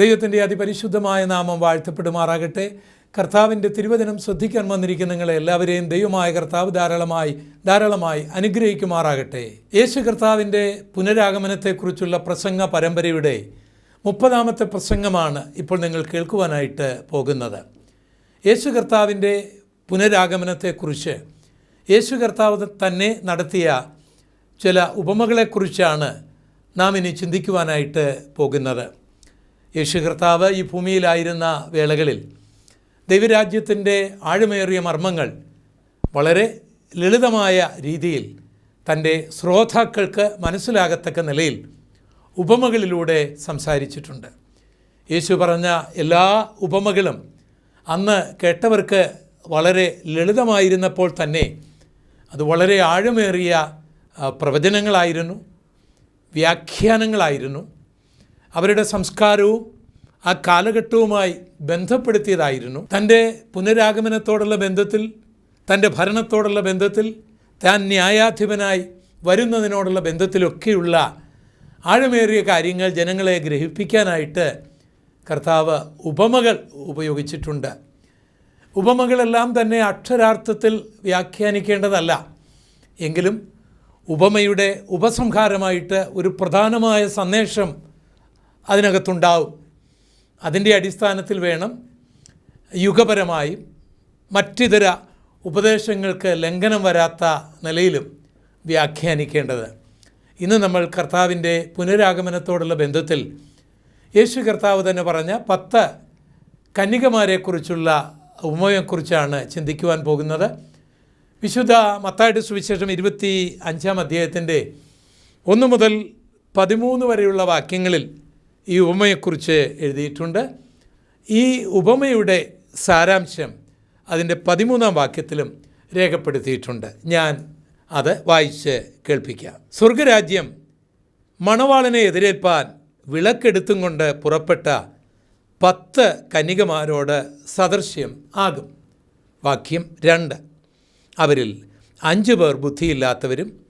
ദൈവത്തിന്റെ അതിപരിശുദ്ധമായ നാമം വാഴ്ത്തപ്പെടുമാറാകട്ടെ. കർത്താവിന്റെ തിരുവചനം ശ്രദ്ധിക്കാൻ വന്നിരിക്കുന്ന നിങ്ങളെ എല്ലാവരെയും ദൈവമായ കർത്താവ് ധാരാളമായി ധാരാളമായി അനുഗ്രഹിക്കുമാറാകട്ടെ. യേശു കർത്താവിന്റെ പുനരാഗമനത്തെക്കുറിച്ചുള്ള പ്രസംഗ പരമ്പരയുടെ മുപ്പതാമത്തെ പ്രസംഗമാണ് ഇപ്പോൾ നിങ്ങൾ കേൾക്കുവാനായിട്ട് പോകുന്നത്. യേശു കർത്താവിന്റെ പുനരാഗമനത്തെക്കുറിച്ച് യേശു കർത്താവ് തന്നെ നടത്തിയ ചില ഉപമകളെക്കുറിച്ചാണ് നാം ഇനി ചിന്തിക്കുവാനായിട്ട് പോകുന്നത്. യേശു കർത്താവ് ഈ ഭൂമിയിലായിരുന്ന വേളകളിൽ ദൈവരാജ്യത്തിന്റെ ആഴമേറിയ മർമ്മങ്ങൾ വളരെ ലളിതമായ രീതിയിൽ തന്റെ ശ്രോതാക്കൾക്ക് മനസ്സിലാകത്തക്ക നിലയിൽ ഉപമകളിലൂടെ സംസാരിച്ചിട്ടുണ്ട്. യേശു പറഞ്ഞ എല്ലാ ഉപമകളും അന്ന് കേട്ടവർക്ക് വളരെ ലളിതമായിരുന്നപ്പോൾ തന്നെ അത് വളരെ ആഴമേറിയ പ്രവചനങ്ങളായിരുന്നു വ്യാഖ്യാനങ്ങളായിരുന്നു. അവരുടെ സംസ്കാരവും ആ കാലഘട്ടവുമായി ബന്ധപ്പെടുത്തിയതായിരുന്നു. തന്റെ പുനരാഗമനത്തോടുള്ള ബന്ധത്തിൽ തന്റെ ഭരണത്തോടുള്ള ബന്ധത്തിൽ താൻ ന്യായാധിപനായി വരുന്നതിനോടുള്ള ബന്ധത്തിലൊക്കെയുള്ള ആഴമേറിയ കാര്യങ്ങൾ ജനങ്ങളെ ഗ്രഹിപ്പിക്കാനായിട്ട് കർത്താവ് ഉപമകൾ ഉപയോഗിച്ചിട്ടുണ്ട്. ഉപമകളെല്ലാം തന്നെ അക്ഷരാർത്ഥത്തിൽ വ്യാഖ്യാനിക്കേണ്ടതല്ല. എങ്കിലും ഉപമയുടെ ഉപസംഹാരമായിട്ട് ഒരു പ്രധാനമായ സന്ദേശം അതിനകത്തുണ്ടാവും. അതിന്റെ അടിസ്ഥാനത്തിൽ വേണം യുഗപരമായി മറ്റിതര ഉപദേശങ്ങൾക്ക് ലംഘനം വരാത്ത നിലയിലും വ്യാഖ്യാനിക്കേണ്ടത്. ഇന്ന് നമ്മൾ കർത്താവിന്റെ പുനരാഗമനത്തോടുള്ള ബന്ധത്തിൽ യേശു കർത്താവ് തന്നെ പറഞ്ഞ പത്ത് കന്യകമാരെക്കുറിച്ചുള്ള ഉപമയെക്കുറിച്ചാണ് ചിന്തിക്കുവാൻ പോകുന്നത്. വിശുദ്ധ മത്തായിട്ട് സുവിശേഷം ഇരുപത്തി അഞ്ചാം അധ്യായത്തിന്റെ ഒന്ന് മുതൽ പതിമൂന്ന് വരെയുള്ള വാക്യങ്ങളിൽ ഈ ഉപമയെക്കുറിച്ച് എഴുതിയിട്ടുണ്ട്. ഈ ഉപമയുടെ സാരാംശം അതിന്റെ പതിമൂന്നാം വാക്യത്തിലും രേഖപ്പെടുത്തിയിട്ടുണ്ട്. ഞാൻ അത് വായിച്ച് കേൾപ്പിക്കാം. സ്വർഗരാജ്യം മണവാളനെ എതിരേൽപ്പാൻ വിളക്കെടുത്തും കൊണ്ട് പുറപ്പെട്ട പത്ത് കന്യകമാരോട് സദൃശ്യം ആകും. വാക്യം രണ്ട്. അവരിൽ അഞ്ച് പേർ ബുദ്ധിയില്ലാത്തവരും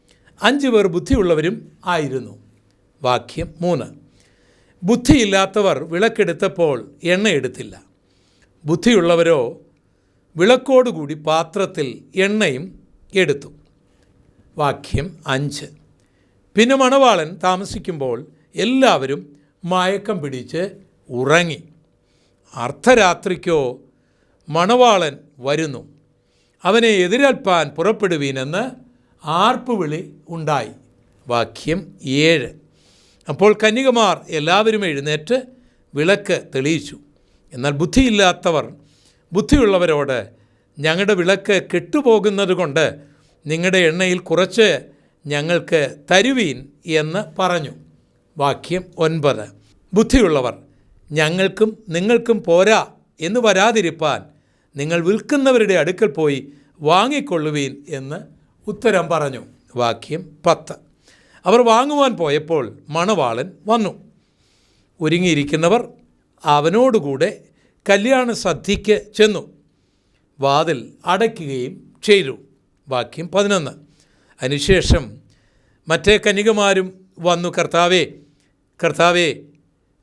അഞ്ച് പേർ ബുദ്ധിയുള്ളവരും ആയിരുന്നു. വാക്യം മൂന്ന്. ബുദ്ധിയില്ലാത്തവർ വിളക്കെടുത്തപ്പോൾ എണ്ണ എടുത്തില്ല ബുദ്ധിയുള്ളവരോ വിളക്കോടുകൂടി പാത്രത്തിൽ എണ്ണയും എടുത്തു. വാക്യം അഞ്ച്. പിന്നെ മണവാളൻ താമസിക്കുമ്പോൾ എല്ലാവരും മയക്കം പിടിച്ച് ഉറങ്ങി. അർദ്ധരാത്രിക്കോ മണവാളൻ വരുന്നു. അവനെ എതിരേൽപ്പാൻ പുറപ്പെടുവീനെന്ന് ആർപ്പുവിളി ഉണ്ടായി. വാക്യം ഏഴ്. അപ്പോൾ കന്യകമാർ എല്ലാവരും എഴുന്നേറ്റ് വിളക്ക് തെളിയിച്ചു. എന്നാൽ ബുദ്ധിയില്ലാത്തവർ ബുദ്ധിയുള്ളവരോട് ഞങ്ങളുടെ വിളക്ക് കെട്ടുപോകുന്നത് കൊണ്ട് നിങ്ങളുടെ എണ്ണയിൽ കുറച്ച് ഞങ്ങൾക്ക് തരുവീൻ എന്ന് പറഞ്ഞു. വാക്യം ഒൻപത്. ബുദ്ധിയുള്ളവർ ഞങ്ങൾക്കും നിങ്ങൾക്കും പോരാ എന്ന് വരാതിരിപ്പാൻ നിങ്ങൾ വിൽക്കുന്നവരുടെ അടുക്കൽ പോയി വാങ്ങിക്കൊള്ളുവീൻ എന്ന് ഉത്തരം പറഞ്ഞു. വാക്യം പത്ത്. അവർ വാങ്ങുവാൻ പോയപ്പോൾ മണവാളൻ വന്നു. ഒരുങ്ങിയിരിക്കുന്നവർ അവനോടുകൂടെ കല്യാണ സദ്യയ്ക്ക് ചെന്നു. വാതിൽ അടയ്ക്കുകയും ചെയ്തു. വാക്യം പതിനൊന്ന്. അതിനുശേഷം മറ്റേ കന്യകമാരും വന്നു കർത്താവേ കർത്താവേ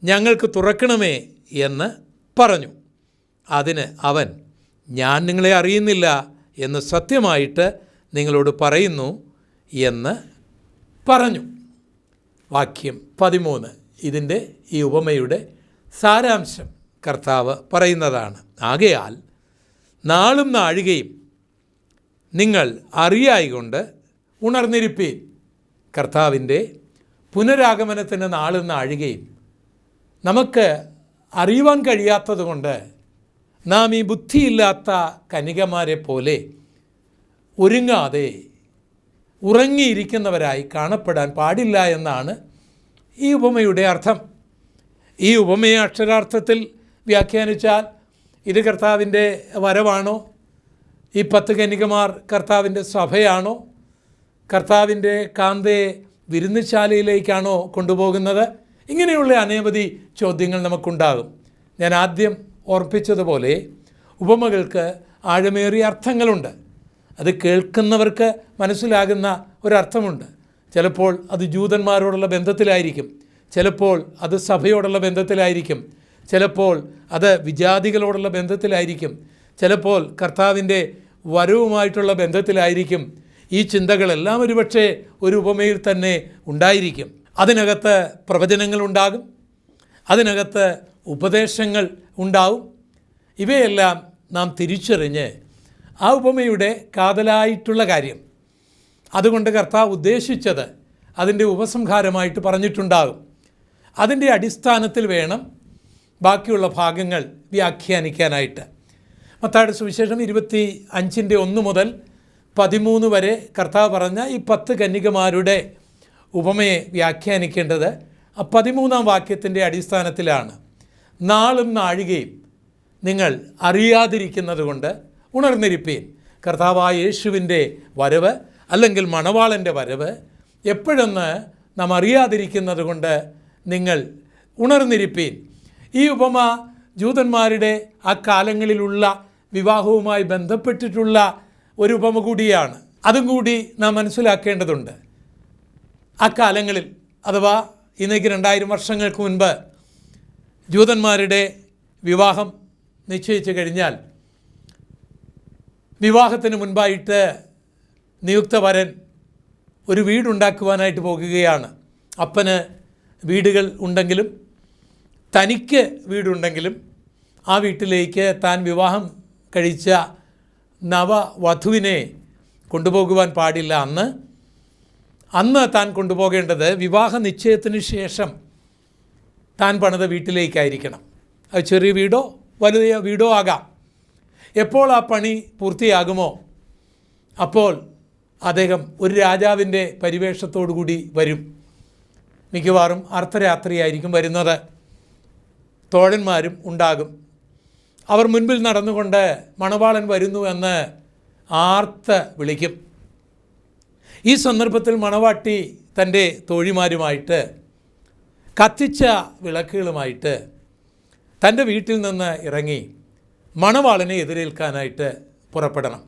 ഞങ്ങൾക്ക് തുറക്കണമേ എന്ന് പറഞ്ഞു. അതിന് അവൻ ഞാൻ നിങ്ങളെ അറിയുന്നില്ല എന്ന് സത്യമായിട്ട് നിങ്ങളോട് പറയുന്നു എന്ന് പറഞ്ഞു. വാക്യം പതിമൂന്ന്. ഇതിന്റെ ഈ ഉപമയുടെ സാരാംശം കർത്താവ് പറയുന്നതാണ്. ആകയാൽ നാളും നാഴികയും നിങ്ങൾ അറിയായികൊണ്ട് ഉണർന്നിരിപ്പീൻ. കർത്താവിന്റെ പുനരാഗമനത്തിന് നാളും നാഴികയും നമുക്ക് അറിയുവാൻ കഴിയാത്തതുകൊണ്ട് നാം ഈ ബുദ്ധിയില്ലാത്ത കനികമാരെ പോലെ ഒരുങ്ങാതെ ഉറങ്ങിയിരിക്കുന്നവരായി കാണപ്പെടാൻ പാടില്ല എന്നാണ് ഈ ഉപമയുടെ അർത്ഥം. ഈ ഉപമയെ അക്ഷരാർത്ഥത്തിൽ വ്യാഖ്യാനിച്ചാൽ ഇത് കർത്താവിന്റെ വരവാണോ? ഈ പത്ത് കന്യകമാർ കർത്താവിന്റെ സഭയാണോ? കർത്താവിന്റെ കാന്തയെ വിരുന്നുശാലയിലേക്കാണോ കൊണ്ടുപോകുന്നത്? ഇങ്ങനെയുള്ള അനവധി ചോദ്യങ്ങൾ നമുക്കുണ്ടാകും. ഞാൻ ആദ്യം ഓർപ്പിച്ചതുപോലെ ഉപമകൾക്ക് ആഴമേറിയ അർത്ഥങ്ങളുണ്ട്. അത് കേൾക്കുന്നവർക്ക് മനസ്സിലാകുന്ന ഒരർത്ഥമുണ്ട്. ചിലപ്പോൾ അത് ജൂതന്മാരോടുള്ള ബന്ധത്തിലായിരിക്കും. ചിലപ്പോൾ അത് സഭയോടുള്ള ബന്ധത്തിലായിരിക്കും. ചിലപ്പോൾ അത് വിജാതികളോടുള്ള ബന്ധത്തിലായിരിക്കും. ചിലപ്പോൾ കർത്താവിന്റെ വരവുമായിട്ടുള്ള ബന്ധത്തിലായിരിക്കും. ഈ ചിന്തകളെല്ലാം ഒരുപക്ഷെ ഒരു ഉപമയിൽ തന്നെ ഉണ്ടായിരിക്കും. അതിനകത്ത് പ്രവചനങ്ങളുണ്ടാകും അതിനകത്ത് ഉപദേശങ്ങൾ ഉണ്ടാവും. ഇവയെല്ലാം നാം തിരിച്ചറിഞ്ഞ് ആ ഉപമയുടെ കാതലായിട്ടുള്ള കാര്യം. അതുകൊണ്ട് കർത്താവ് ഉദ്ദേശിച്ചത് അതിന്റെ ഉപസംഹാരമായിട്ട് പറഞ്ഞിട്ടുണ്ടാകും. അതിന്റെ അടിസ്ഥാനത്തിൽ വേണം ബാക്കിയുള്ള ഭാഗങ്ങൾ വ്യാഖ്യാനിക്കാനായിട്ട്. മത്തായുടെ സുവിശേഷം ഇരുപത്തി അഞ്ചിന്റെ ഒന്ന് മുതൽ പതിമൂന്ന് വരെ കർത്താവ് പറഞ്ഞ ഈ പത്ത് കന്യകമാരുടെ ഉപമയെ വ്യാഖ്യാനിക്കേണ്ടത് ആ പതിമൂന്നാം വാക്യത്തിന്റെ അടിസ്ഥാനത്തിലാണ്. നാളും നാഴികയും നിങ്ങൾ അറിയാതിരിക്കുന്നത് കൊണ്ട് ഉണർന്നിരിപ്പീൻ. കർത്താവായ യേശുവിന്റെ വരവ് അല്ലെങ്കിൽ മണവാളന്റെ വരവ് എപ്പോഴെന്ന് നാം അറിയാതിരിക്കുന്നത് കൊണ്ട് നിങ്ങൾ ഉണർന്നിരിപ്പീൻ. ഈ ഉപമ ജൂതന്മാരുടെ ആ കാലങ്ങളിലുള്ള വിവാഹവുമായി ബന്ധപ്പെട്ടിട്ടുള്ള ഒരു ഉപമ കൂടിയാണ്. അതും കൂടി നാം മനസ്സിലാക്കേണ്ടതുണ്ട്. ആ കാലങ്ങളിൽ അഥവാ ഇന്നേക്ക് രണ്ടായിരം വർഷങ്ങൾക്ക് മുൻപ് ജൂതന്മാരുടെ വിവാഹം നിശ്ചയിച്ചു കഴിഞ്ഞാൽ വിവാഹത്തിന് മുൻപായിട്ട് നിയുക്ത വരൻ ഒരു വീടുണ്ടാക്കുവാനായിട്ട് പോകുകയാണ്. അപ്പന് വീടുകൾ ഉണ്ടെങ്കിലും തനിക്ക് വീടുണ്ടെങ്കിലും ആ വീട്ടിലേക്ക് താൻ വിവാഹം കഴിച്ച നവവധുവിനെ കൊണ്ടുപോകുവാൻ പാടില്ല. അന്ന് അന്ന് താൻ കൊണ്ടുപോകേണ്ടത് വിവാഹ നിശ്ചയത്തിന് ശേഷം താൻ പണിത വീട്ടിലേക്കായിരിക്കണം. അത് ചെറിയ വീടോ വലിയ വീടോ ആകാം. എപ്പോൾ ആ പണി പൂർത്തിയാകുമോ? അപ്പോൾ അദ്ദേഹം ഒരു രാജാവിന്റെ പരിവേഷത്തോടു കൂടി വരും. മിക്കവാറും അർദ്ധരാത്രിയായിരിക്കും വരുന്നത്. തോഴന്മാരും ഉണ്ടാകും. അവർ മുൻപിൽ നടന്നുകൊണ്ട് മണവാളൻ വരുന്നു എന്ന് ആർത്ത് വിളിക്കും. ഈ സന്ദർഭത്തിൽ മണവാട്ടി തന്റെ തോഴിമാരുമായിട്ട് കത്തിച്ച വിളക്കുകളുമായിട്ട് തന്റെ വീട്ടിൽ നിന്ന് ഇറങ്ങി. മണവാളനെ എതിരേൽക്കാനായിട്ട് പുറപ്പെടണം.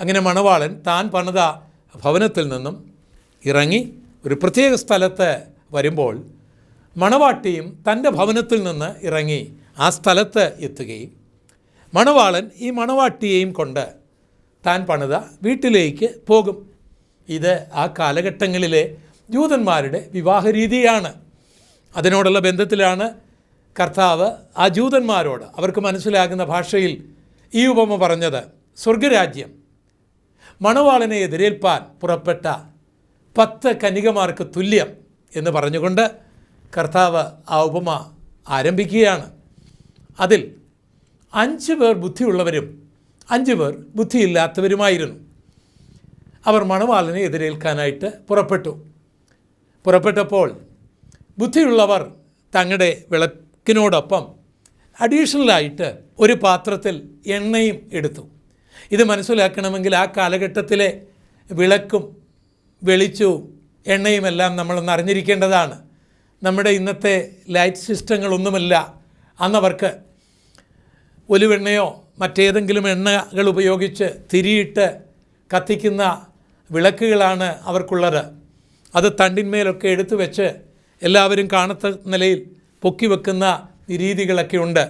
അങ്ങനെ മണവാളൻ താൻ പണിത ഭവനത്തിൽ നിന്നും ഇറങ്ങി ഒരു പ്രത്യേക സ്ഥലത്ത് വരുമ്പോൾ മണവാട്ടിയും തന്റെ ഭവനത്തിൽ നിന്ന് ഇറങ്ങി ആ സ്ഥലത്ത് എത്തുകയും മണവാളൻ ഈ മണവാട്ടിയെയും കൊണ്ട് താൻ പണിത വീട്ടിലേക്ക് പോകും. ഇത് ആ കാലഘട്ടങ്ങളിലെ ജൂതന്മാരുടെ വിവാഹ രീതിയാണ്. അതിനോടുള്ള ബന്ധത്തിലാണ് കർത്താവ് ആ ജൂതന്മാരോട് അവർക്ക് മനസ്സിലാകുന്ന ഭാഷയിൽ ഈ ഉപമ പറഞ്ഞത് സ്വർഗരാജ്യം മണവാളനെ എതിരേൽപ്പാൻ പുറപ്പെട്ട പത്ത് കനികമാർക്ക് തുല്യം എന്ന് പറഞ്ഞുകൊണ്ട് കർത്താവ് ആ ഉപമ ആരംഭിക്കുകയാണ്. അതിൽ അഞ്ച് പേർ ബുദ്ധിയുള്ളവരും അഞ്ച് പേർ ബുദ്ധിയില്ലാത്തവരുമായിരുന്നു. അവർ മണവാളനെ എതിരേൽക്കാനായിട്ട് പുറപ്പെട്ടു. പുറപ്പെട്ടപ്പോൾ ബുദ്ധിയുള്ളവർ തങ്ങളുടെ വിളക്കിനോടൊപ്പം അഡീഷണലായിട്ട് ഒരു പാത്രത്തിൽ എണ്ണയും എടുത്തു. ഇത് മനസ്സിലാക്കണമെങ്കിൽ ആ കാലഘട്ടത്തിലെ വിളക്കും വെളിച്ചവും എണ്ണയുമെല്ലാം നമ്മളൊന്ന് അറിഞ്ഞിരിക്കേണ്ടതാണ്. നമ്മുടെ ഇന്നത്തെ ലൈറ്റ് സിസ്റ്റങ്ങളൊന്നുമല്ല. അന്നവർക്ക് ഒലിവെണ്ണയോ മറ്റേതെങ്കിലും എണ്ണകൾ ഉപയോഗിച്ച് തിരിയിട്ട് കത്തിക്കുന്ന വിളക്കുകളാണ് അവർക്കുള്ളത്. അത് തണ്ടിന്മേലൊക്കെ എടുത്തു വെച്ച് എല്ലാവരും കാണത്ത നിലയിൽ പൊക്കി വെക്കുന്ന രീതികളൊക്കെ ഉണ്ട്.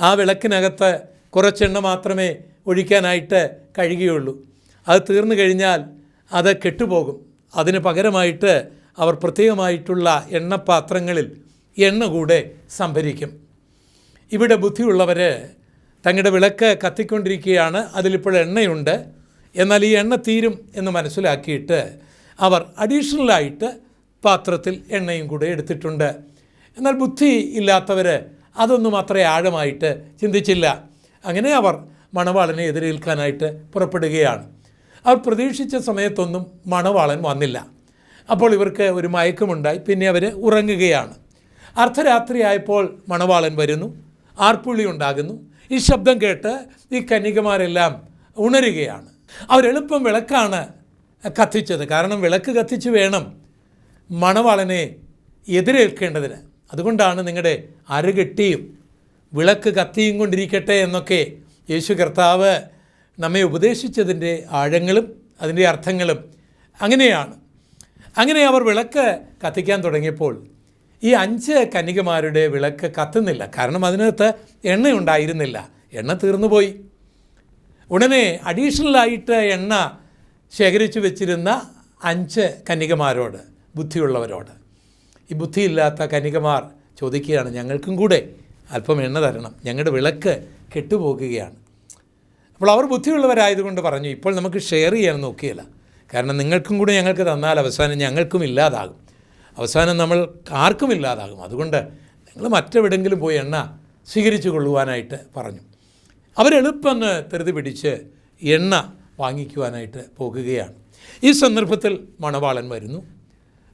ആ വിളക്കിനകത്ത് കുറച്ചെണ്ണ മാത്രമേ ഒഴിക്കാനായിട്ട് കഴിയുകയുള്ളൂ. അത് തീർന്നു കഴിഞ്ഞാൽ അത് കെട്ടുപോകും. അതിന് പകരമായിട്ട് അവർ പ്രത്യേകമായിട്ടുള്ള എണ്ണപ്പാത്രങ്ങളിൽ എണ്ണ കൂടെ സംഭരിക്കും. ഇവിടെ ബുദ്ധിയുള്ളവർ തങ്ങളുടെ വിളക്ക് കത്തിക്കൊണ്ടിരിക്കുകയാണ്. അതിലിപ്പോൾ എണ്ണയുണ്ട്. എന്നാൽ ഈ എണ്ണ തീരും എന്ന് മനസ്സിലാക്കിയിട്ട് അവർ അഡീഷണലായിട്ട് പാത്രത്തിൽ എണ്ണയും കൂടെ എടുത്തിട്ടുണ്ട്. എന്നാൽ ബുദ്ധി ഇല്ലാത്തവർ അതൊന്നും അത്ര ആഴമായിട്ട് ചിന്തിച്ചില്ല. അങ്ങനെ അവർ മണവാളനെ എതിരേൽക്കാനായിട്ട് പുറപ്പെടുകയാണ്. അവർ പ്രതീക്ഷിച്ച സമയത്തൊന്നും മണവാളൻ വന്നില്ല. അപ്പോൾ ഇവർക്ക് ഒരു മയക്കമുണ്ടായി. പിന്നെ അവർ ഉറങ്ങുകയാണ്. അർദ്ധരാത്രിയായപ്പോൾ മണവാളൻ വരുന്നു. ആർപ്പുള്ളി ഉണ്ടാകുന്നു. ഈ ശബ്ദം കേട്ട് ഈ കന്യകമാരെല്ലാം ഉണരുകയാണ്. അവരെളുപ്പം വിളക്കാണ് കത്തിച്ചത്. കാരണം വിളക്ക് കത്തിച്ച് വേണം മണവാളനെ എതിരേൽക്കേണ്ടതിന്. അതുകൊണ്ടാണ് നിങ്ങളുടെ അരകെട്ടിയും വിളക്ക് കത്തിയും കൊണ്ടിരിക്കട്ടെ എന്നൊക്കെ യേശു കർത്താവ് നമ്മെ ഉപദേശിച്ചതിന്റെ ആഴങ്ങളും അതിന്റെ അർത്ഥങ്ങളും അങ്ങനെയാണ്. അങ്ങനെ അവർ വിളക്ക് കത്തിക്കാൻ തുടങ്ങിയപ്പോൾ ഈ അഞ്ച് കന്യകമാരുടെ വിളക്ക് കത്തുന്നില്ല. കാരണം അതിനകത്ത് എണ്ണ ഉണ്ടായിരുന്നില്ല. എണ്ണ തീർന്നുപോയി. ഉടനെ അഡീഷണലായിട്ട് എണ്ണ ശേഖരിച്ചു വെച്ചിരുന്ന അഞ്ച് കന്യകമാരോട് ബുദ്ധിയുള്ളവരോട്. ഈ ബുദ്ധിയില്ലാത്ത കനികമാർ ചോദിക്കുകയാണ് ഞങ്ങൾക്കും കൂടെ അല്പം എണ്ണ തരണം. ഞങ്ങളുടെ വിളക്ക് കെട്ടുപോകുകയാണ്. അപ്പോൾ അവർ ബുദ്ധിയുള്ളവരായതുകൊണ്ട് പറഞ്ഞു ഇപ്പോൾ നമുക്ക് ഷെയർ ചെയ്യാൻ നോക്കിയില്ല കാരണം നിങ്ങൾക്കും കൂടെ ഞങ്ങൾക്ക് തന്നാൽ അവസാനം ഞങ്ങൾക്കും ഇല്ലാതാകും. അവസാനം നമ്മൾ ആർക്കും ഇല്ലാതാകും. അതുകൊണ്ട് നിങ്ങൾ മറ്റെവിടെങ്കിലും പോയി എണ്ണ സ്വീകരിച്ചു കൊള്ളുവാനായിട്ട് പറഞ്ഞു. അവരെളുപ്പം തെറുതി പിടിച്ച് എണ്ണ വാങ്ങിക്കുവാനായിട്ട് പോകുകയാണ്. ഈ സന്ദർഭത്തിൽ മണവാളൻ വരുന്നു.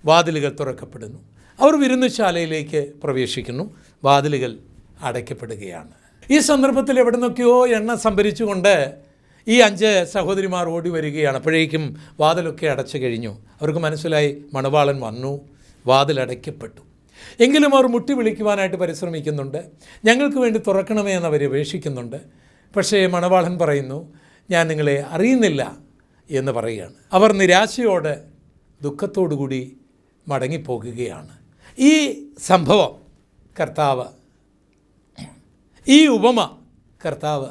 വാതിലുകൾ തുറക്കപ്പെടുന്നു. അവർ വിരുന്നുശാലയിലേക്ക് പ്രവേശിക്കുന്നു. വാതിലുകൾ അടയ്ക്കപ്പെടുകയാണ്. ഈ സന്ദർഭത്തിൽ എവിടെ നിന്നൊക്കെയോ എണ്ണ സംഭരിച്ചുകൊണ്ട് ഈ അഞ്ച് സഹോദരിമാർ ഓടി വരികയാണ്. അപ്പോഴേക്കും വാതിലൊക്കെ അടച്ചു കഴിഞ്ഞു. അവർക്ക് മനസ്സിലായി മണവാളൻ വന്നു. വാതിലടയ്ക്കപ്പെട്ടു എങ്കിലും അവർ മുട്ടി വിളിക്കുവാനായിട്ട് പരിശ്രമിക്കുന്നുണ്ട്. ഞങ്ങൾക്ക് വേണ്ടി തുറക്കണമേ എന്ന് അവർ അപേക്ഷിക്കുന്നുണ്ട് പക്ഷേ മണവാളൻ പറയുന്നു ഞാൻ നിങ്ങളെ അറിയുന്നില്ല എന്ന് പറയുകയാണ്. അവർ നിരാശയോടെ ദുഃഖത്തോടുകൂടി മടങ്ങിപ്പോകുകയാണ്. ഈ സംഭവം കർത്താവ് ഈ ഉപമ കർത്താവ്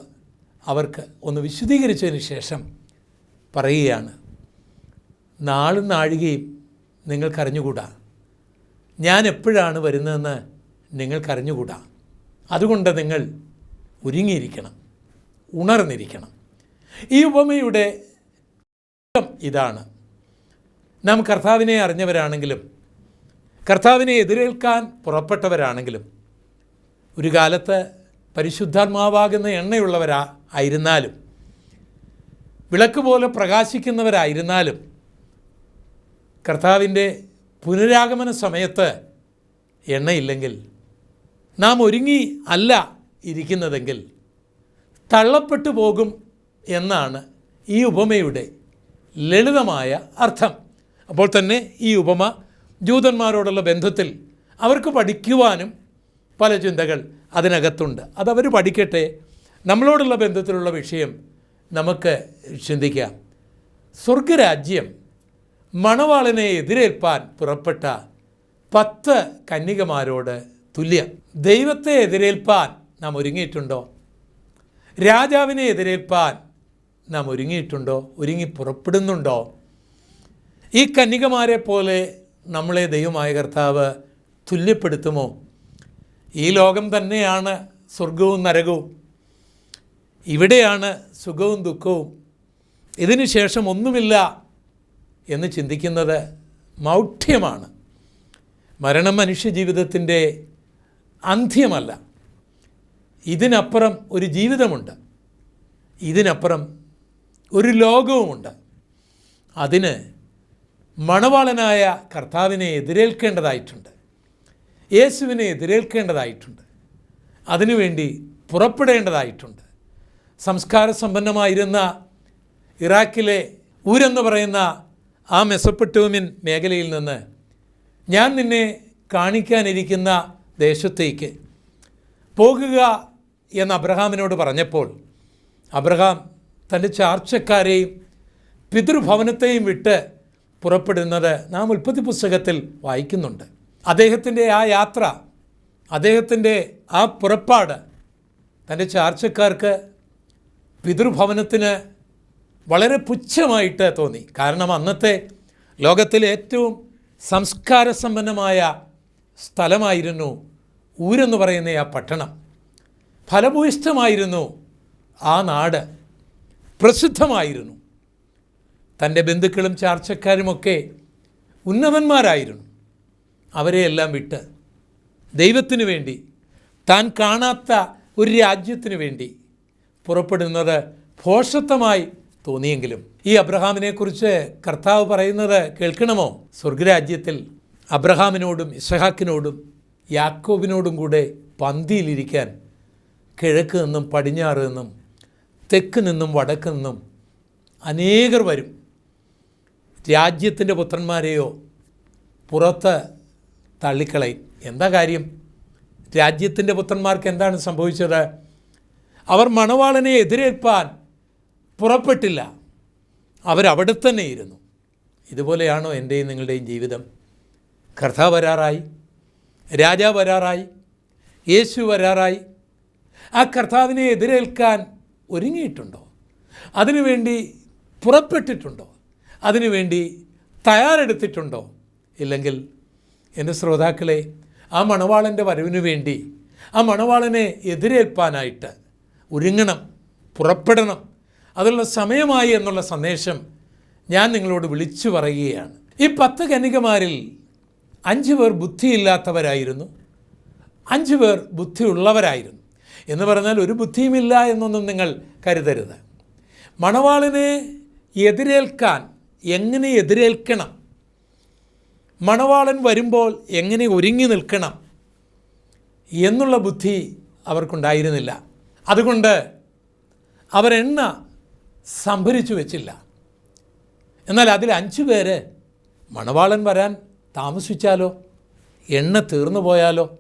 അവർക്ക് ഒന്ന് വിശദീകരിച്ചതിന് ശേഷം പറയുകയാണ്. നാളും നാഴികയും നിങ്ങൾക്കറിഞ്ഞുകൂടാ? ഞാൻ എപ്പോഴാണ് വരുന്നതെന്ന് നിങ്ങൾക്കറിഞ്ഞുകൂടാ? അതുകൊണ്ട് നിങ്ങൾ ഒരുങ്ങിയിരിക്കണം ഉണർന്നിരിക്കണം. ഈ ഉപമയുടെ ഇതാണ്. നാം കർത്താവിനെ അറിഞ്ഞവരാണെങ്കിലും കർത്താവിനെ എതിരേൽക്കാൻ പുറപ്പെട്ടവരാണെങ്കിലും ഒരു കാലത്ത് പരിശുദ്ധാത്മാവാകുന്ന എണ്ണയുള്ളവരാ ആയിരുന്നാലും വിളക്ക് പോലെ പ്രകാശിക്കുന്നവരായിരുന്നാലും കർത്താവിന്റെ പുനരാഗമന സമയത്ത് എണ്ണയില്ലെങ്കിൽ നാം ഒരുങ്ങി അല്ല ഇരിക്കുന്നതെങ്കിൽ തള്ളപ്പെട്ടു പോകും എന്നാണ് ഈ ഉപമയുടെ ലളിതമായ അർത്ഥം. അപ്പോൾ തന്നെ ഈ ഉപമ ജൂതന്മാരോടുള്ള ബന്ധത്തിൽ അവർക്ക് പഠിക്കുവാനും പല ചിന്തകൾ അതിനകത്തുണ്ട്. അതവർ പഠിക്കട്ടെ. നമ്മളോടുള്ള ബന്ധത്തിലുള്ള വിഷയം നമുക്ക് ചിന്തിക്കാം. സ്വർഗരാജ്യം മണവാളനെ എതിരേൽപ്പാൻ പുറപ്പെട്ട പത്ത് കന്യകമാരോട് തുല്യം. ദൈവത്തെ എതിരേൽപ്പാൻ നാം ഒരുങ്ങിയിട്ടുണ്ടോ? രാജാവിനെ എതിരേൽപ്പാൻ നാം ഒരുങ്ങിയിട്ടുണ്ടോ? ഒരുങ്ങി പുറപ്പെടുന്നുണ്ടോ? ഈ കന്യകമാരെ പോലെ നമ്മളെ ദൈവമായ കർത്താവ് തുല്യപ്പെടുത്തുമോ? ഈ ലോകം തന്നെയാണ് സ്വർഗവും നരകവും. ഇവിടെയാണ് സുഖവും ദുഃഖവും. ഇതിനു ശേഷം ഒന്നുമില്ല എന്ന് ചിന്തിക്കുന്നത് മൗഢ്യമാണ്. മരണം മനുഷ്യ ജീവിതത്തിന്റെ അന്ത്യമല്ല. ഇതിനപ്പുറം ഒരു ജീവിതമുണ്ട്. ഇതിനപ്പുറം ഒരു ലോകവുമുണ്ട്. അതിന് മണവാളനായ കർത്താവിനെ എതിരേൽക്കേണ്ടതായിട്ടുണ്ട്. യേശുവിനെ എതിരേൽക്കേണ്ടതായിട്ടുണ്ട്. അതിനുവേണ്ടി പുറപ്പെടേണ്ടതായിട്ടുണ്ട്. സംസ്കാര സമ്പന്നമായിരുന്ന ഇറാഖിലെ ഊരെന്ന് പറയുന്ന ആ മെസ്സപ്പെട്ടോമിൻ മേഖലയിൽ നിന്ന് ഞാൻ നിന്നെ കാണിക്കാനിരിക്കുന്ന ദേശത്തേക്ക് പോകുക എന്ന് അബ്രഹാമിനോട് പറഞ്ഞപ്പോൾ അബ്രഹാം തന്റെ ചാർച്ചക്കാരെയും പിതൃഭവനത്തെയും വിട്ട് പുറപ്പെടുന്നത് നാം ഉൽപ്പത്തി പുസ്തകത്തിൽ വായിക്കുന്നുണ്ട്. അദ്ദേഹത്തിന്റെ ആ യാത്ര അദ്ദേഹത്തിന്റെ ആ പുറപ്പാട് തന്റെ ചാർച്ചക്കാർക്ക് പിതൃഭവനത്തിന് വളരെ പുച്ഛമായിട്ട് തോന്നി. കാരണം അന്നത്തെ ലോകത്തിലെ ഏറ്റവും സംസ്കാര സമ്പന്നമായ സ്ഥലമായിരുന്നു ഊരെന്ന് പറയുന്ന ആ പട്ടണം. ഫലഭൂയിഷ്ഠമായിരുന്നു ആ നാട്. പ്രസിദ്ധമായിരുന്നു. തന്റെ ബന്ധുക്കളും ചാർച്ചക്കാരുമൊക്കെ ഉന്നതന്മാരായിരുന്നു. അവരെയെല്ലാം വിട്ട് ദൈവത്തിനു വേണ്ടി താൻ കാണാത്ത ഒരു രാജ്യത്തിനു വേണ്ടി പുറപ്പെടുന്നത് ഭോഷത്വമായി തോന്നിയെങ്കിലും. ഈ അബ്രഹാമിനെക്കുറിച്ച് കർത്താവ് പറയുന്നത് കേൾക്കണമോ? സ്വർഗരാജ്യത്തിൽ അബ്രഹാമിനോടും ഇസഹാക്കിനോടും യാക്കോബിനോടും കൂടെ പന്തിയിലിരിക്കാൻ കിഴക്ക് നിന്നും പടിഞ്ഞാറ് നിന്നും തെക്ക് നിന്നും വടക്ക് നിന്നും അനേകർ വരും. രാജ്യത്തിന്റെ പുത്രന്മാരെയോ പുറത്ത് തള്ളിക്കളയും. എന്താ കാര്യം? രാജ്യത്തിന്റെ പുത്രന്മാർക്ക് എന്താണ് സംഭവിച്ചത്? അവർ മണവാളനെ എതിരേൽപ്പാൻ പുറപ്പെട്ടില്ല. അവരവിടെ തന്നെ ഇരുന്നു. ഇതുപോലെയാണോ എന്റെയും നിങ്ങളുടെയും ജീവിതം? കർത്താവ് വരാറായി. രാജാവ് വരാറായി. യേശു വരാറായി. ആ കർത്താവിനെ എതിരേൽക്കാൻ ഒരുങ്ങിയിട്ടുണ്ടോ? അതിനുവേണ്ടി പുറപ്പെട്ടിട്ടുണ്ടോ? അതിനുവേണ്ടി തയ്യാറെടുത്തിട്ടുണ്ടോ? ഇല്ലെങ്കിൽ എന്റെ ശ്രോതാക്കളെ ആ മണവാളന്റെ വരവിനു വേണ്ടി ആ മണവാളനെ എതിരേൽപ്പാനായിട്ട് ഒരുങ്ങണം പുറപ്പെടണം. അതിനുള്ള സമയമായി എന്നുള്ള സന്ദേശം ഞാൻ നിങ്ങളോട് വിളിച്ചു പറയുകയാണ്. ഈ പത്ത് കനികമാരിൽ അഞ്ച് പേർ ബുദ്ധിയില്ലാത്തവരായിരുന്നു. അഞ്ച് പേർ ബുദ്ധിയുള്ളവരായിരുന്നു. എന്ന് പറഞ്ഞാൽ ഒരു ബുദ്ധിയുമില്ല എന്നൊന്നും നിങ്ങൾ കരുതരുത്. മണവാളിനെ എതിരേൽക്കാൻ എങ്ങനെ എതിരേൽക്കണം? മണവാളൻ വരുമ്പോൾ എങ്ങനെ ഒരുങ്ങി നിൽക്കണം? എന്നുള്ള ബുദ്ധി അവർക്കുണ്ടായിരുന്നില്ല. അതുകൊണ്ട് അവരെണ്ണ സംഭരിച്ചു വെച്ചില്ല. എന്നാൽ അതിൽ അഞ്ചു പേര് മണവാളൻ വരാൻ താമസിച്ചാലോ? എണ്ണ തീർന്നു പോയാലോ?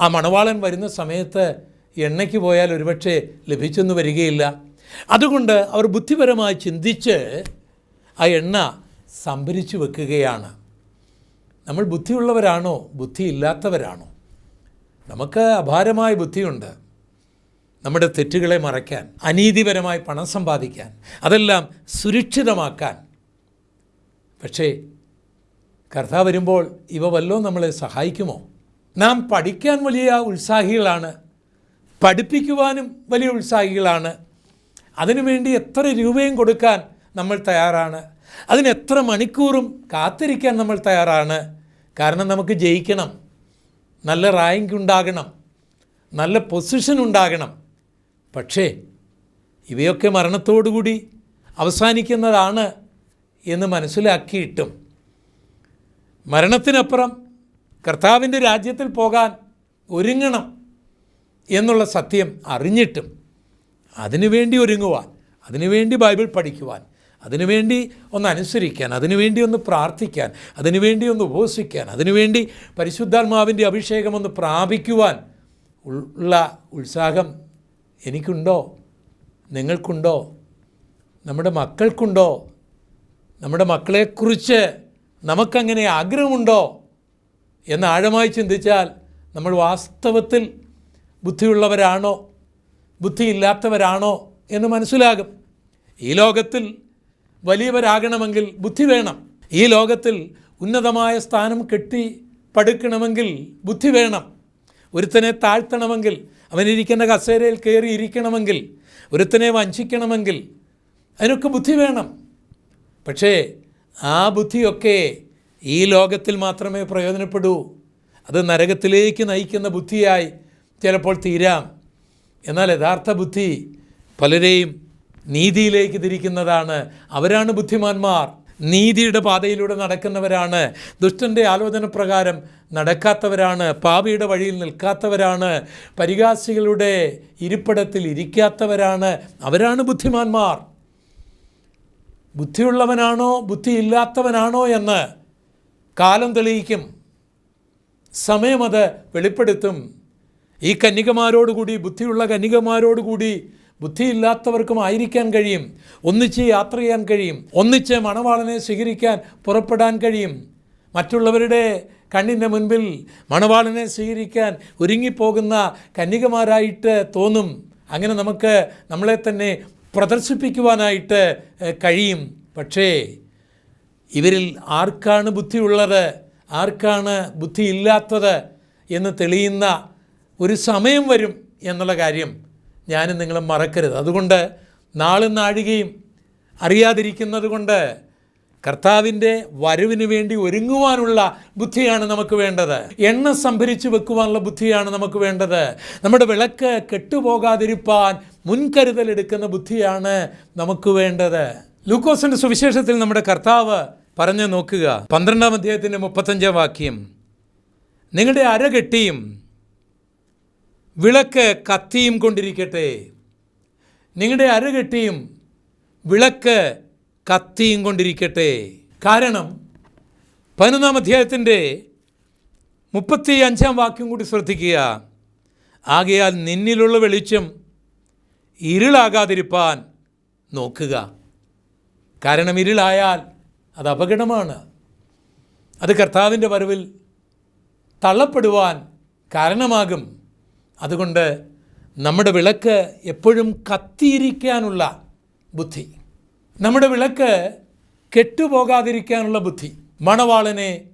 ആ മണവാളൻ വരുന്ന സമയത്ത് എണ്ണയ്ക്ക് പോയാൽ ഒരുപക്ഷെ ലഭിച്ചെന്ന് വരികയില്ല. അതുകൊണ്ട് അവർ ബുദ്ധിപരമായി ചിന്തിച്ച് ആ എണ്ണ സംഭരിച്ചു വെക്കുകയാണ്. നമ്മൾ ബുദ്ധിയുള്ളവരാണോ? ബുദ്ധിയില്ലാത്തവരാണോ? നമുക്ക് അപാരമായ ബുദ്ധിയുണ്ട്. നമ്മുടെ തെറ്റുകളെ മറയ്ക്കാൻ അനീതിപരമായി പണം സമ്പാദിക്കാൻ അതെല്ലാം സുരക്ഷിതമാക്കാൻ. പക്ഷേ കർത്താവ് വരുമ്പോൾ ഇവ വല്ലോ നമ്മളെ സഹായിക്കുമോ? നാം പഠിക്കാൻ വലിയ ഉത്സാഹികളാണ്. പഠിപ്പിക്കുവാനും വലിയ ഉത്സാഹികളാണ്. അതിനുവേണ്ടി എത്ര രൂപയും കൊടുക്കാൻ നമ്മൾ തയ്യാറാണ്. അതിന് എത്ര മണിക്കൂറും കാത്തിരിക്കാൻ നമ്മൾ തയ്യാറാണ്. കാരണം നമുക്ക് ജയിക്കണം. നല്ല റാങ്ക് ഉണ്ടാകണം. നല്ല പൊസിഷൻ ഉണ്ടാകണം. പക്ഷേ ഇവയൊക്കെ മരണത്തോടുകൂടി അവസാനിക്കുന്നതാണ് എന്ന് മനസ്സിലാക്കിയിട്ടും മരണത്തിനപ്പുറം കർത്താവിന്റെ രാജ്യത്തിൽ പോകാൻ ഒരുങ്ങണം എന്നുള്ള സത്യം അറിഞ്ഞിട്ടും അതിനുവേണ്ടി ഒരുങ്ങുവാൻ അതിനുവേണ്ടി ബൈബിൾ പഠിക്കുവാൻ അതിനുവേണ്ടി ഒന്ന് അനുസരിക്കാൻ അതിനുവേണ്ടി ഒന്ന് പ്രാർത്ഥിക്കാൻ അതിനുവേണ്ടി ഒന്ന് ഉപവസിക്കാൻ അതിനുവേണ്ടി പരിശുദ്ധാത്മാവിന്റെ അഭിഷേകം ഒന്ന് പ്രാപിക്കുവാൻ ഉള്ള ഉത്സാഹം എനിക്കുണ്ടോ? നിങ്ങൾക്കുണ്ടോ? നമ്മുടെ മക്കൾക്കുണ്ടോ? നമ്മുടെ മക്കളെക്കുറിച്ച് നമുക്കങ്ങനെ ആഗ്രഹമുണ്ടോ? എന്ന് ആഴമായി ചിന്തിച്ചാൽ നമ്മൾ വാസ്തവത്തിൽ ബുദ്ധിയുള്ളവരാണോ? ബുദ്ധിയില്ലാത്തവരാണോ എന്ന് മനസ്സിലാകും. ഈ ലോകത്തിൽ വലിയവരാകണമെങ്കിൽ ബുദ്ധി വേണം. ഈ ലോകത്തിൽ ഉന്നതമായ സ്ഥാനം കെട്ടി പടുക്കണമെങ്കിൽ ബുദ്ധി വേണം. ഒരുത്തനെ താഴ്ത്തണമെങ്കിൽ അവനിരിക്കുന്ന കസേരയിൽ കയറി ഇരിക്കണമെങ്കിൽ ഒരുത്തനെ വഞ്ചിക്കണമെങ്കിൽ അതിനൊക്കെ ബുദ്ധി വേണം. പക്ഷേ ആ ബുദ്ധിയൊക്കെ ഈ ലോകത്തിൽ മാത്രമേ പ്രയോജനപ്പെടൂ. അത് നരകത്തിലേക്ക് നയിക്കുന്ന ബുദ്ധിയായി ചിലപ്പോൾ തീരാം. എന്നാൽ യഥാർത്ഥ ബുദ്ധി പലരെയും നീതിയിലേക്ക് തിരിക്കുന്നതാണ്. അവരാണ് ബുദ്ധിമാന്മാർ. നീതിയുടെ പാതയിലൂടെ നടക്കുന്നവരാണ്. ദുഷ്ടന്റെ ആലോചന പ്രകാരം നടക്കാത്തവരാണ്. പാപിയുടെ വഴിയിൽ നിൽക്കാത്തവരാണ്. പരിഹാസികളുടെ ഇരിപ്പിടത്തിൽ ഇരിക്കാത്തവരാണ്. അവരാണ് ബുദ്ധിമാന്മാർ. ബുദ്ധിയുള്ളവനാണോ ബുദ്ധിയില്ലാത്തവനാണോ എന്ന് കാലം തെളിയിക്കും. സമയമത് വെളിപ്പെടുത്തും. ഈ കന്യകമാരോടുകൂടി ബുദ്ധിയുള്ള കന്യകമാരോടുകൂടി ബുദ്ധിയില്ലാത്തവർക്കും ആയിരിക്കാൻ കഴിയും. ഒന്നിച്ച് യാത്ര ചെയ്യാൻ കഴിയും. ഒന്നിച്ച് മണവാളനെ സ്വീകരിക്കാൻ പുറപ്പെടാൻ കഴിയും. മറ്റുള്ളവരുടെ കണ്ണിന്റെ മുൻപിൽ മണവാളനെ സ്വീകരിക്കാൻ ഒരുങ്ങിപ്പോകുന്ന കന്യകമാരായിട്ട് തോന്നും. അങ്ങനെ നമുക്ക് നമ്മളെ തന്നെ പ്രദർശിപ്പിക്കുവാനായിട്ട് കഴിയും. പക്ഷേ ഇവരിൽ ആർക്കാണ് ബുദ്ധിയുള്ളത്? ആർക്കാണ് ബുദ്ധിയില്ലാത്തത് എന്ന് തെളിയുന്ന ഒരു സമയം വരും എന്നുള്ള കാര്യം. ഞാനും നിങ്ങളും മറക്കരുത്. അതുകൊണ്ട് നാളും നാഴികയും അറിയാതിരിക്കുന്നത് കൊണ്ട് കർത്താവിന്റെ വരവിന് വേണ്ടി ഒരുങ്ങുവാനുള്ള ബുദ്ധിയാണ് നമുക്ക് വേണ്ടത്. എണ്ണ സംഭരിച്ചു വെക്കുവാനുള്ള ബുദ്ധിയാണ് നമുക്ക് വേണ്ടത്. നമ്മുടെ വിളക്ക് കെട്ടുപോകാതിരിപ്പാൻ മുൻകരുതൽ എടുക്കുന്ന ബുദ്ധിയാണ് നമുക്ക് വേണ്ടത്. ലൂക്കോസിന്റെ സുവിശേഷത്തിൽ നമ്മുടെ കർത്താവ് പറഞ്ഞു നോക്കുക. പന്ത്രണ്ടാം അധ്യായത്തിന്റെ മുപ്പത്തഞ്ചാം വാക്യം. നിങ്ങളുടെ അരകെട്ടിയും വിളക്ക് കത്തിയും കൊണ്ടിരിക്കട്ടെ. നിങ്ങളുടെ അരകെട്ടിയും വിളക്ക് കത്തിയും കൊണ്ടിരിക്കട്ടെ. കാരണം പതിനൊന്നാം അധ്യായത്തിന്റെ മുപ്പത്തി അഞ്ചാം വാക്യം കൂടി ശ്രദ്ധിക്കുക. ആകയാൽ നിന്നിലുള്ള വെളിച്ചം ഇരുളാകാതിരിപ്പാൻ നോക്കുക. കാരണം ഇരുളായാൽ അത് അപകടമാണ്. അത് കർത്താവിന്റെ വരവിൽ തള്ളപ്പെടുവാൻ കാരണമാകും. അതുകൊണ്ട് നമ്മുടെ വിളക്ക് എപ്പോഴും കത്തിയിരിക്കാനുള്ള ബുദ്ധി. നമ്മുടെ വിളക്ക് കെട്ടുപോകാതിരിക്കാനുള്ള ബുദ്ധി. മണവാളനെ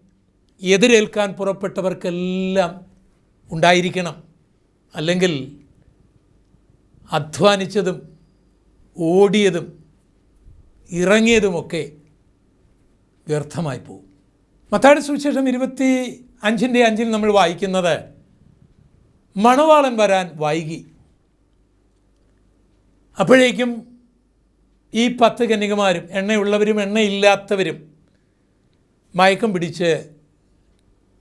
എതിരേൽക്കാൻ പുറപ്പെട്ടവർക്കെല്ലാം ഉണ്ടായിരിക്കണം. അല്ലെങ്കിൽ അധ്വാനിച്ചതും ഓടിയതും ഇറങ്ങിയതുമൊക്കെ വ്യർത്ഥമായി പോകും മത്താടി സുവിശേഷം ഇരുപത്തി അഞ്ചിന്റെ അഞ്ചിൽ നമ്മൾ വായിക്കുന്നത് മണവാളൻ വരാൻ വൈകി. അപ്പോഴേക്കും ഈ പത്ത് കന്യകമാരും എണ്ണയുള്ളവരും എണ്ണയില്ലാത്തവരും മയക്കം പിടിച്ച്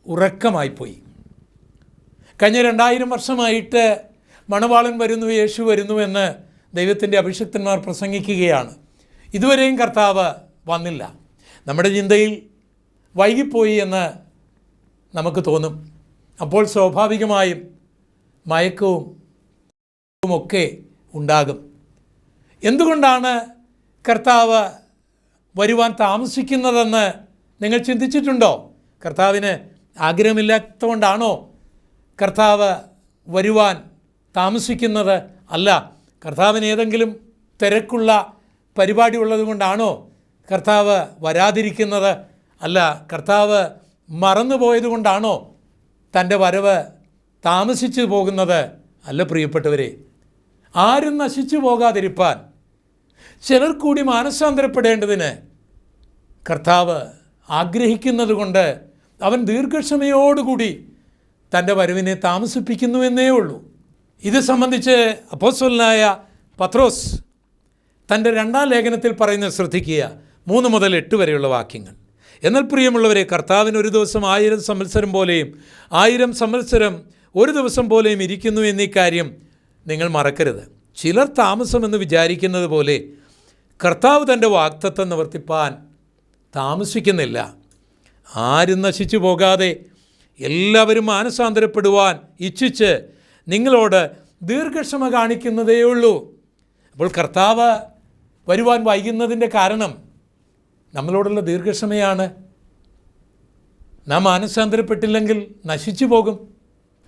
ഉറക്കമായിപ്പോയി. കഴിഞ്ഞ രണ്ടായിരം വർഷമായിട്ട് മണവാളൻ വരുന്നു യേശു വരുന്നു എന്ന് ദൈവത്തിന്റെ അഭിഷക്തന്മാർ പ്രസംഗിക്കുകയാണ്. ഇതുവരെയും കർത്താവ് വന്നില്ല. നമ്മുടെ ചിന്തയിൽ വൈകിപ്പോയി എന്ന് നമുക്ക് തോന്നും. അപ്പോൾ സ്വാഭാവികമായും മയക്കവും ഒക്കെ ഉണ്ടാകും. എന്തുകൊണ്ടാണ് കർത്താവ് വരുവാൻ താമസിക്കുന്നതെന്ന് നിങ്ങൾ ചിന്തിച്ചിട്ടുണ്ടോ? കർത്താവിന് ആഗ്രഹമില്ലാത്തതുകൊണ്ടാണോ കർത്താവ് വരുവാൻ താമസിക്കുന്നത്? അല്ല കർത്താവിന് ഏതെങ്കിലും തിരക്കുള്ള പരിപാടി ഉള്ളത് കൊണ്ടാണോ കർത്താവ് വരാതിരിക്കുന്നത്? അല്ല കർത്താവ് മറന്നു പോയത് തന്റെ വരവ് താമസിച്ചു പോകുന്നത് അല്ല പ്രിയപ്പെട്ടവരെ. ആരും നശിച്ചു പോകാതിരിപ്പാൻ ചിലർ കൂടി മാനസാന്തരപ്പെടേണ്ടതിന് കർത്താവ് ആഗ്രഹിക്കുന്നത് കൊണ്ട് അവൻ ദീർഘക്ഷമയോടുകൂടി തന്റെ വരവിനെ താമസിപ്പിക്കുന്നുവെന്നേ ഉള്ളൂ. ഇത് സംബന്ധിച്ച് അപ്പോസ്വലനായ പത്രോസ് തന്റെ രണ്ടാം ലേഖനത്തിൽ പറയുന്നത് ശ്രദ്ധിക്കുക. മൂന്ന് മുതൽ എട്ട് വരെയുള്ള വാക്യങ്ങൾ. എന്നാൽ പ്രിയമുള്ളവരെ കർത്താവിന് ഒരു ദിവസം ആയിരം സംവത്സരം പോലെയും ആയിരം സംവത്സരം ഒരു ദിവസം പോലെയും ഇരിക്കുന്നു എന്നീ കാര്യം നിങ്ങൾ മറക്കരുത്. ചിലർ താമസമെന്ന് വിചാരിക്കുന്നത് പോലെ കർത്താവ് തന്റെ വാക്തത്വം നിവർത്തിപ്പാൻ താമസിക്കുന്നില്ല. ആരും നശിച്ചു പോകാതെ എല്ലാവരും മാനസാന്തരപ്പെടുവാൻ ഇച്ഛിച്ച് നിങ്ങളോട് ദീർഘക്ഷമ കാണിക്കുന്നതേയുള്ളൂ അപ്പോൾ കർത്താവ് വരുവാൻ വൈകുന്നതിന്റെ കാരണം നമ്മളോടുള്ള ദീർഘക്ഷമയാണ്. നാം മാനസാന്തരപ്പെട്ടില്ലെങ്കിൽ നശിച്ചു പോകും.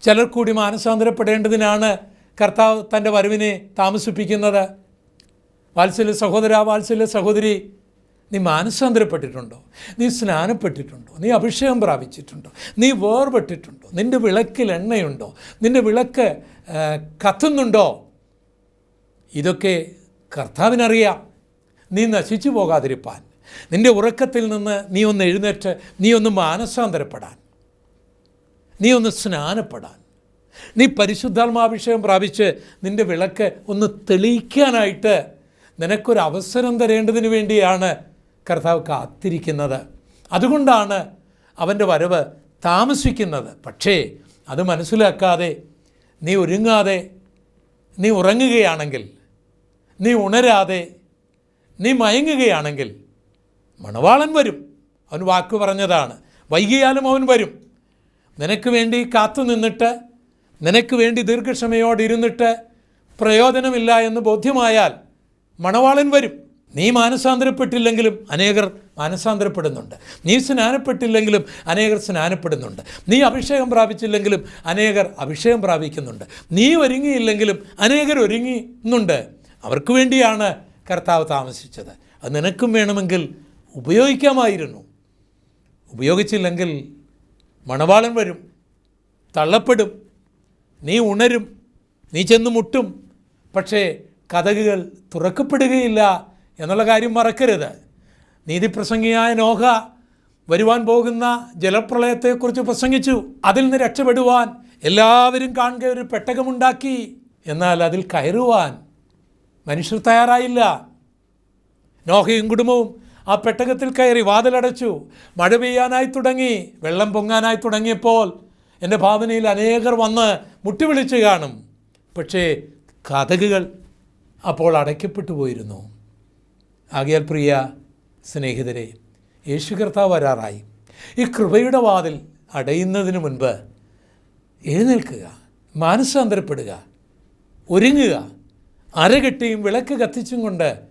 ചിലർ കൂടി മാനസാന്തരപ്പെടേണ്ടതിനാണ് കർത്താവ് തന്റെ വരവിനെ താമസിപ്പിക്കുന്നത്. വാത്സല്യ സഹോദര വാത്സല്യ സഹോദരി നീ മാനസാന്തരപ്പെട്ടിട്ടുണ്ടോ? നീ സ്നാനപ്പെട്ടിട്ടുണ്ടോ? നീ അഭിഷേകം പ്രാപിച്ചിട്ടുണ്ടോ? നീ വേർപെട്ടിട്ടുണ്ടോ? നിന്റെ വിളക്കിൽ എണ്ണയുണ്ടോ? നിന്റെ വിളക്ക് കത്തുന്നുണ്ടോ? ഇതൊക്കെ കർത്താവിനറിയാം. നീ നശിച്ചു പോകാതിരിപ്പാൻ. നിന്റെ ഉറക്കത്തിൽ നിന്ന് നീ ഒന്ന് എഴുന്നേറ്റ് നീ ഒന്ന് മാനസാന്തരപ്പെടാൻ. നീ ഒന്ന് സ്നാനപ്പെടാൻ. നീ പരിശുദ്ധാത്മാഭിഷേകം പ്രാപിച്ച് നിന്റെ വിളക്ക് ഒന്ന് തെളിയിക്കാനായിട്ട് നിനക്കൊരു അവസരം തരേണ്ടതിന് വേണ്ടിയാണ് കർത്താവ് കാത്തിരിക്കുന്നത്. അതുകൊണ്ടാണ് അവന്റെ വരവ് താമസിക്കുന്നത്. പക്ഷേ അത് മനസ്സിലാക്കാതെ നീ ഒരുങ്ങാതെ നീ ഉറങ്ങുകയാണെങ്കിൽ നീ ഉണരാതെ നീ മയങ്ങുകയാണെങ്കിൽ മണവാളൻ വരും. അവൻ വാക്ക് പറഞ്ഞതാണ്. വൈകിയാലും അവൻ വരും. നിനക്ക് വേണ്ടി കാത്തു നിന്നിട്ട് നിനക്ക് വേണ്ടി ദീർഘക്ഷമയോടെ ഇരുന്നിട്ട് പ്രയോജനമില്ല എന്ന് ബോധ്യമായാൽ മണവാളൻ വരും. നീ മാനസാന്തരപ്പെട്ടില്ലെങ്കിലും അനേകർ മാനസാന്തരപ്പെടുന്നുണ്ട്. നീ സ്നാനപ്പെട്ടില്ലെങ്കിലും അനേകർ സ്നാനപ്പെടുന്നുണ്ട്. നീ അഭിഷേകം പ്രാപിച്ചില്ലെങ്കിലും അനേകർ അഭിഷേകം പ്രാപിക്കുന്നുണ്ട്. നീ ഒരുങ്ങിയില്ലെങ്കിലും അനേകർ ഒരുങ്ങുന്നുണ്ട്. അവർക്ക് വേണ്ടിയാണ് കർത്താവ് താമസിച്ചത്. അത് നിനക്കും വേണമെങ്കിൽ ഉപയോഗിക്കാമായിരുന്നു. ഉപയോഗിച്ചില്ലെങ്കിൽ മണവാളൻ വരും. തള്ളപ്പെടും. നീ ഉണരും. നീ ചെന്ന് മുട്ടും. പക്ഷേ കഥകുകൾ തുറക്കപ്പെടുകയില്ല എന്നുള്ള കാര്യം മറക്കരുത്. നീതിപ്രസംഗിയായ നോഹ വരുവാൻ പോകുന്ന ജലപ്രളയത്തെക്കുറിച്ച് പ്രസംഗിച്ചു. അതിൽ നിന്ന് രക്ഷപ്പെടുവാൻ എല്ലാവരും കാണുക ഒരു പെട്ടകമുണ്ടാക്കി. എന്നാൽ അതിൽ കയറുവാൻ മനുഷ്യർ തയ്യാറായില്ല. നോഹയും കുടുംബവും ആ പെട്ടകത്തിൽ കയറി വാതിലടച്ചു. മഴ പെയ്യാനായി തുടങ്ങി. വെള്ളം പൊങ്ങാനായി തുടങ്ങിയപ്പോൾ എന്റെ ഭാവനയിൽ അനേകർ വന്ന് മുട്ടിവിളിച്ച് കാണും. പക്ഷേ കഥകുകൾ അപ്പോൾ അടയ്ക്കപ്പെട്ടു പോയിരുന്നു. ആകയാൽ പ്രിയ സ്നേഹിതരെ യേശു കർത്താവ് വരാറായി. ഈ കൃപയുടെ വാതിൽ അടയുന്നതിന് മുൻപ് എഴുന്നേൽക്കുക മാനസാന്തരപ്പെടുക ഒരുങ്ങുക അരകെട്ടിയും വിളക്ക് കത്തിച്ചും കൊണ്ട്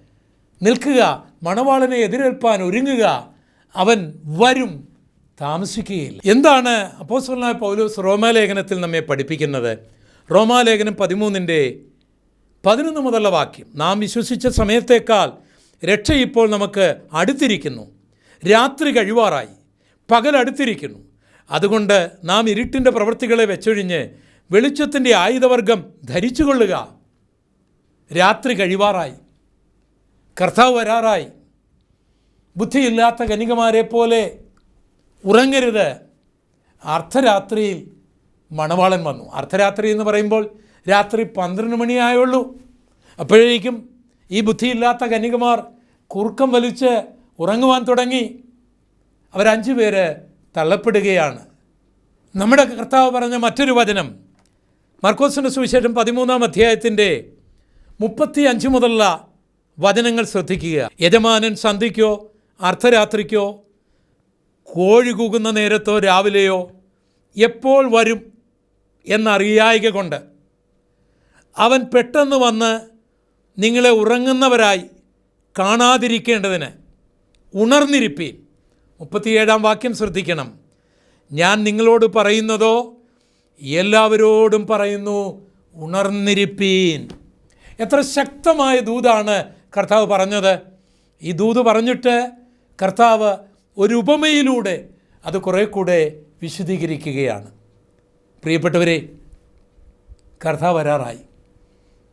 നിൽക്കുക മണവാളനെ എതിരേൽപ്പാൻ ഒരുങ്ങുക അവൻ വരും താമസിക്കുകയില്ല. എന്താണ് അപ്പോസ്തലനായ പൗലോസ് റോമാലേഖനത്തിൽ നമ്മെ പഠിപ്പിക്കുന്നത്? റോമാലേഖനം പതിമൂന്നിന്റെ പതിനൊന്ന് മുതലുള്ള വാക്യം. നാം വിശ്വസിച്ച സമയത്തേക്കാൾ രക്ഷ ഇപ്പോൾ നമുക്ക് അടുത്തിരിക്കുന്നു. രാത്രി കഴിവാറായി. പകൽ അടുത്തിരിക്കുന്നു. അതുകൊണ്ട് നാം ഇരുട്ടിന്റെ പ്രവൃത്തികളെ വെച്ചൊഴിഞ്ഞ് വെളിച്ചത്തിന്റെ ആയുധവർഗം ധരിച്ചുകൊള്ളുക. രാത്രി കഴിവാറായി. കർത്താവ് വരാറായി. ബുദ്ധിയില്ലാത്ത കനികമാരെ പോലെ ഉറങ്ങരുത്. അർദ്ധരാത്രിയിൽ മണവാളൻ വന്നു. അർദ്ധരാത്രി എന്ന് പറയുമ്പോൾ രാത്രി പന്ത്രണ്ട് മണിയായുള്ളൂ അപ്പോഴേക്കും ഈ ബുദ്ധിയില്ലാത്ത കനികമാർ കുറുക്കം വലിച്ച് ഉറങ്ങുവാൻ തുടങ്ങി. അവരഞ്ചു പേര് തള്ളപ്പെടുകയാണ്. നമ്മുടെ കർത്താവ് പറഞ്ഞ മറ്റൊരു വചനം മർക്കോസിന്റെ സുവിശേഷം പതിമൂന്നാം അധ്യായത്തിന്റെ മുപ്പത്തി അഞ്ച് മുതലുള്ള വചനങ്ങൾ ശ്രദ്ധിക്കുക. യജമാനൻ സന്ധിക്കോ അർദ്ധരാത്രിക്കോ കോഴി കൂകുന്ന നേരത്തോ രാവിലെയോ എപ്പോൾ വരും എന്നറിയായിക കൊണ്ട് അവൻ പെട്ടെന്ന് വന്ന് നിങ്ങളെ ഉറങ്ങുന്നവരായി കാണാതിരിക്കേണ്ടതിന് ഉണർന്നിരിപ്പീൻ. മുപ്പത്തിയേഴാം വാക്യം ശ്രദ്ധിക്കണം. ഞാൻ നിങ്ങളോട് പറയുന്നതോ എല്ലാവരോടും പറയുന്നു ഉണർന്നിരിപ്പീൻ. എത്ര ശക്തമായ ദൂതാണ് കർത്താവ് പറഞ്ഞത് ഈ ദൂത് പറഞ്ഞിട്ട് കർത്താവ് ഒരു ഉപമയിലൂടെ അത് കുറേ കൂടെ വിശദീകരിക്കുകയാണ്. പ്രിയപ്പെട്ടവരെ കർത്താവ് വരാറായി.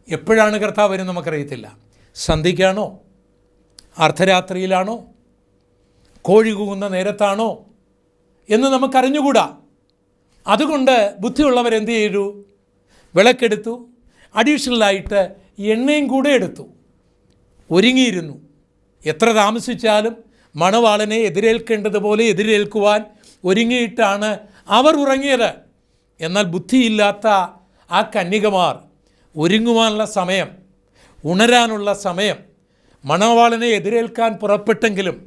എപ്പോഴാണ് കർത്താവ് വരും നമുക്കറിയത്തില്ല. സന്ധിക്കാണോ അർദ്ധരാത്രിയിലാണോ? കോഴി കൂകുന്ന നേരത്താണോ? എന്ന് നമുക്കറിഞ്ഞുകൂടാ. അതുകൊണ്ട് ബുദ്ധിയുള്ളവരെന്ത് ചെയ്തു? വിളക്കെടുത്തു. അഡീഷണലായിട്ട് എണ്ണയും കൂടെ എടുത്തു. ഒരുങ്ങിയിരുന്നു. എത്ര താമസിച്ചാലും മണവാളനെ എതിരേൽക്കേണ്ടതുപോലെ എതിരേൽക്കുവാൻ ഒരുങ്ങിയിട്ടാണ് അവർ ഉറങ്ങിയത്. എന്നാൽ ബുദ്ധിയില്ലാത്ത ആ കന്യകമാർ ഒരുങ്ങുവാനുള്ള സമയം ഉണരാനുള്ള സമയം മണവാളനെ എതിരേൽക്കാൻ പുറപ്പെട്ടെങ്കിലും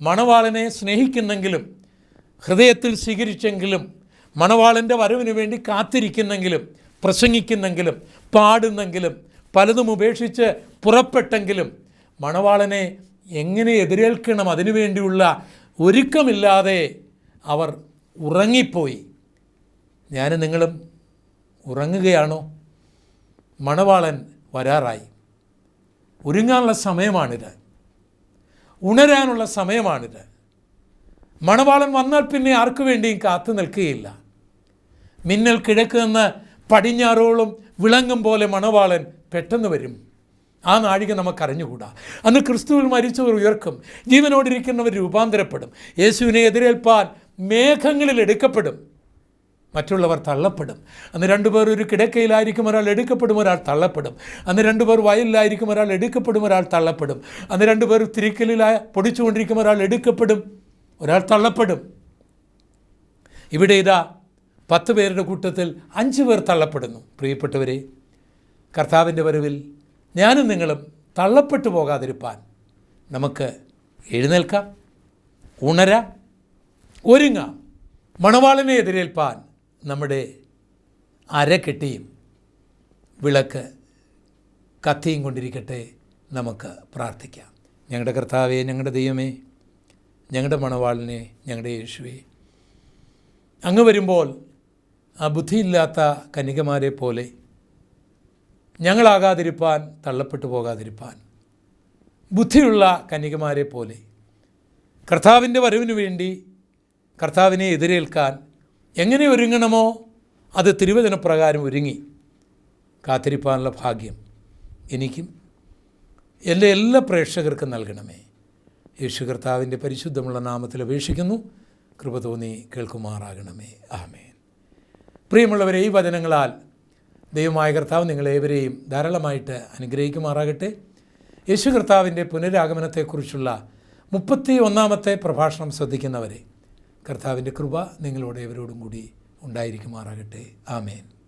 മണവാളനെ സ്നേഹിക്കുന്നെങ്കിലും ഹൃദയത്തിൽ സ്വീകരിച്ചെങ്കിലും മണവാളന്റെ വരവിന് വേണ്ടി കാത്തിരിക്കുന്നെങ്കിലും പ്രസംഗിക്കുന്നെങ്കിലും പാടുന്നെങ്കിലും പലതും ഉപേക്ഷിച്ച് പുറപ്പെട്ടെങ്കിലും മണവാളനെ എങ്ങനെ എതിരേൽക്കണം അതിനുവേണ്ടിയുള്ള ഒരുക്കമില്ലാതെ അവർ ഉറങ്ങിപ്പോയി. ഞാൻ നിങ്ങളും ഉറങ്ങുകയാണോ? മണവാളൻ വരാറായി. ഒരുങ്ങാനുള്ള സമയമാണിത്. ഉണരാനുള്ള സമയമാണിത്. മണവാളൻ വന്നാൽ പിന്നെ ആർക്കു വേണ്ടിയും കാത്തു നിൽക്കുകയില്ല. മിന്നൽ കിഴക്ക് നിന്ന് പടിഞ്ഞാറോളം വിളങ്ങും പോലെ മണവാളൻ പെട്ടെന്ന് വരും. ആ നാഴിക നമുക്കറിഞ്ഞുകൂടാ. അന്ന് ക്രിസ്തുവിൽ മരിച്ചവർ ഉയർക്കും ജീവനോടിരിക്കുന്നവർ രൂപാന്തരപ്പെടും. യേശുവിനെ എതിരേൽപ്പാൻ മേഘങ്ങളിൽ എടുക്കപ്പെടും മറ്റുള്ളവർ തള്ളപ്പെടും. അന്ന് രണ്ടുപേർ ഒരു കിടക്കയിലായിരിക്കും ഒരാൾ എടുക്കപ്പെടും ഒരാൾ തള്ളപ്പെടും. അന്ന് രണ്ടുപേർ വയലിലായിരിക്കും ഒരാൾ എടുക്കപ്പെടും ഒരാൾ തള്ളപ്പെടും. അന്ന് രണ്ടുപേർ തിരിക്കലിലായ പൊടിച്ചുകൊണ്ടിരിക്കും ഒരാൾ എടുക്കപ്പെടും ഒരാൾ തള്ളപ്പെടും. ഇവിടെ ഇതാ പത്ത് പേരുടെ കൂട്ടത്തിൽ അഞ്ച് പേർ തള്ളപ്പെടുന്നു. പ്രിയപ്പെട്ടവരെ കർത്താവിന്റെ വരവിൽ ഞാനും നിങ്ങളും തള്ളപ്പെട്ടു പോകാതിരിപ്പാൻ നമുക്ക് എഴുന്നേൽക്കാം. ഉണരാം. ഒരുങ്ങാം. മണവാളിനെ എതിരേൽപ്പാൻ നമ്മുടെ അര അരക്കെട്ടിയും വിളക്ക് കത്തിയും കൊണ്ടിരിക്കട്ടെ നമുക്ക് പ്രാർത്ഥിക്കാം. ഞങ്ങളുടെ കർത്താവെ ഞങ്ങളുടെ ദൈവമേ ഞങ്ങളുടെ മണവാളിനെ ഞങ്ങളുടെ യേശുവേ. അങ്ങ് വരുമ്പോൾ ആ ബുദ്ധിയില്ലാത്ത കന്യകമാരെ പോലെ ഞങ്ങളാകാതിരിപ്പാൻ തള്ളപ്പെട്ടു പോകാതിരിപ്പാൻ. ബുദ്ധിയുള്ള കന്യകമാരെ പോലെ കർത്താവിന്റെ വരവിന് വേണ്ടി കർത്താവിനെ എതിരേൽക്കാൻ എങ്ങനെ ഒരുങ്ങണമോ അത് തിരുവചനപ്രകാരം ഒരുങ്ങി. കാത്തിരിപ്പാനുള്ള ഭാഗ്യം എനിക്കും എന്റെ എല്ലാ പ്രേക്ഷകർക്കും നൽകണമേ. യേശു കർത്താവിന്റെ പരിശുദ്ധമുള്ള നാമത്തിൽ അപേക്ഷിക്കുന്നു. കൃപ തോന്നി കേൾക്കുമാറാകണമേ. ആമേൻ. പ്രിയമുള്ളവരെ ഈ വചനങ്ങളാൽ ദൈവമായ കർത്താവ് നിങ്ങളേവരെയും ധാരാളമായിട്ട് അനുഗ്രഹിക്കുമാറാകട്ടെ. യേശു കർത്താവിന്റെ പുനരാഗമനത്തെക്കുറിച്ചുള്ള മുപ്പത്തി ഒന്നാമത്തെ പ്രഭാഷണം ശ്രദ്ധിക്കുന്നവരെ കർത്താവിന്റെ കൃപ നിങ്ങളോട് ഏവരോടും കൂടി ഉണ്ടായിരിക്കുമാറാകട്ടെ. ആമേൻ.